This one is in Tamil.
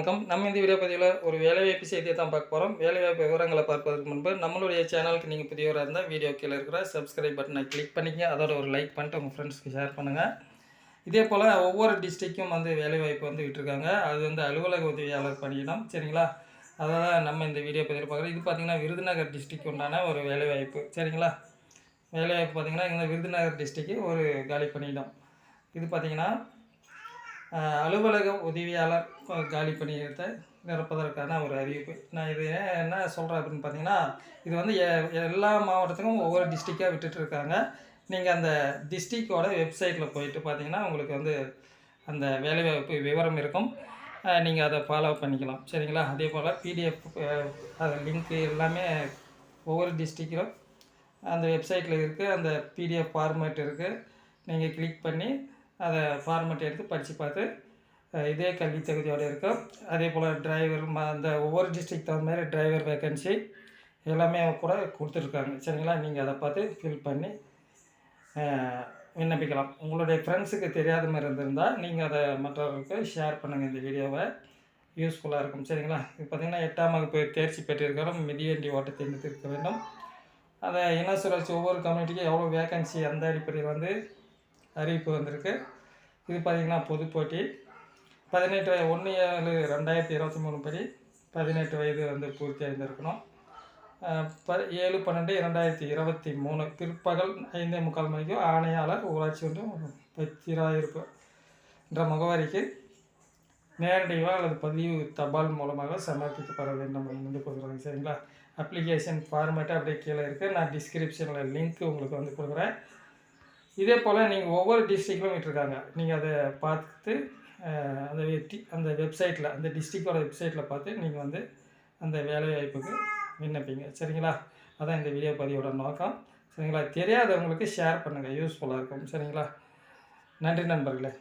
வணக்கம். நம்ம இந்த வீடியோ பதிவில் ஒரு வேலைவாய்ப்பு செய்தியை தான் பார்க்க போகிறோம் வேலைவாய்ப்பு விவரங்களை பார்ப்பதற்கு முன்பு நம்மளுடைய சேனலுக்கு நீங்கள் புதியவராக இருந்தால் வீடியோ கீழே இருக்கிற சப்ஸ்கிரைப் பட்டனை கிளிக் பண்ணிக்கங்க. அதோட ஒரு லைக் பண்ணிட்டு உங்கள் ஃப்ரெண்ட்ஸ்க்கு ஷேர் பண்ணுங்கள் இதே போல் ஒவ்வொரு டிஸ்ட்ரிக்கும் வந்து வேலைவாய்ப்பு வந்து விட்டுருக்காங்க. அது வந்து அலுவலக உதவியாளர் பணியிடம் சரிங்களா? அதை தான் நம்ம இந்த வீடியோ பதிவில் பார்க்குறோம். இது பார்த்திங்கன்னா விருதுநகர் டிஸ்ட்ரிக் உண்டான ஒரு வேலைவாய்ப்பு சரிங்களா? வேலைவாய்ப்பு பார்த்திங்கன்னா இந்த விருதுநகர் டிஸ்ட்ரிக்கு ஒரு காலி பணியிடம். இது பார்த்திங்கன்னா அலுவலகம் அலுவலக உதவியாளர் காலி பணியிடத்தை நிரப்பதற்கான ஒரு அறிவிப்பு. நான் இது ஏன் என்ன சொல்கிறேன் அப்படின்னு பார்த்தீங்கன்னா இது வந்து எ- எல்லா மாவட்டத்துக்கும் ஒவ்வொரு டிஸ்ட்ரிக்டாக விட்டுட்டு இருக்காங்க. நீங்கள் அந்த டிஸ்ட்ரிக்டோட வெப்சைட்டில் போயிட்டு பார்த்தீங்கன்னா உங்களுக்கு வந்து அந்த வேலைவாய்ப்பு விவரம் இருக்கும். நீங்கள் அதை ஃபாலோ பண்ணிக்கலாம். சரிங்களா? அதே போல் பிடிஎஃப் அது லிங்க்கு எல்லாமே ஒவ்வொரு டிஸ்ட்ரிக்டிலும் அந்த வெப்சைட்டில் இருக்குது அந்த பிடிஎஃப் ஃபார்மேட் இருக்குது நீங்கள் கிளிக் பண்ணி அதை ஃபார்மெட் எடுத்து படித்து பார்த்து இதே கல்வி தகுதியோடு இருக்கும். அதே போல் டிரைவர் ம அந்த ஒவ்வொரு டிஸ்ட்ரிக்ட் தகுந்த மாதிரி டிரைவர் வேக்கன்சி எல்லாமே கூட கொடுத்துருக்காங்க. சரிங்களா? நீங்கள் அதை பார்த்து ஃபில் பண்ணி விண்ணப்பிக்கலாம். உங்களுடைய ஃப்ரெண்ட்ஸுக்கு தெரியாத மாதிரி இருந்திருந்தால் நீங்கள் அதை மற்றவர்களுக்கு ஷேர் பண்ணுங்கள் இந்த வீடியோவை யூஸ்ஃபுல்லாக இருக்கும். சரிங்களா? இப்போ பார்த்திங்கன்னா எட்டாம் வகுப்பு தேர்ச்சி பெற்றிருக்கிறோம். மிதிவண்டி ஓட்ட தெரிந்திருக்க வேண்டும். அதை இன சுழற்சி ஒவ்வொரு கம்யூனிட்டிக்கும் எவ்வளோ வேகன்சி அந்த அடிப்படையில் வந்து அறிவிப்பு வந்திருக்கு. இது பார்த்திங்கன்னா பொது போட்டி. பதினெட்டு ஒன்று ஏழு ரெண்டாயிரத்தி இருபத்தி மூணு படி பதினெட்டு வயது வந்து பூர்த்தி அடைந்திருக்கணும். ப ஏழு பன்னெண்டு இரண்டாயிரத்தி இருபத்தி மூணு பிற்பகல் ஐந்தே முக்கால் மணிக்கு ஆணையாளர் ஊராட்சி ஒன்றும் பத்திராயிருப்பு என்ற முகவரிக்கு நேரடியாக அல்லது பதிவு தபால் மூலமாக சமர்ப்பிக்கப்பட வேண்டும் வந்து கொடுக்குறாங்க. சரிங்களா? அப்ளிகேஷன் ஃபார்மேட்டு அப்படியே கீழே இருக்குது நான் டிஸ்கிரிப்ஷனில் லிங்க் உங்களுக்கு வந்து கொடுக்குறேன். இதே போல் நீங்கள் ஒவ்வொரு டிஸ்ட்ரிக்ட்லும் விட்டுருக்காங்க. நீங்கள் அதை பார்த்து அந்த வெட்டி- அந்த வெப்சைட்டில் அந்த டிஸ்ட்ரிக்டோட வெப்சைட்டில் பார்த்து நீங்கள் வந்து அந்த வேலைவாய்ப்புக்கு விண்ணப்பிங்க. சரிங்களா? அதான் இந்த வீடியோ பதிவோட நோக்கம். சரிங்களா? தெரியாதவங்களுக்கு ஷேர் பண்ணுங்கள் யூஸ்ஃபுல்லாக இருக்கும். சரிங்களா? நன்றி நண்பர்களே.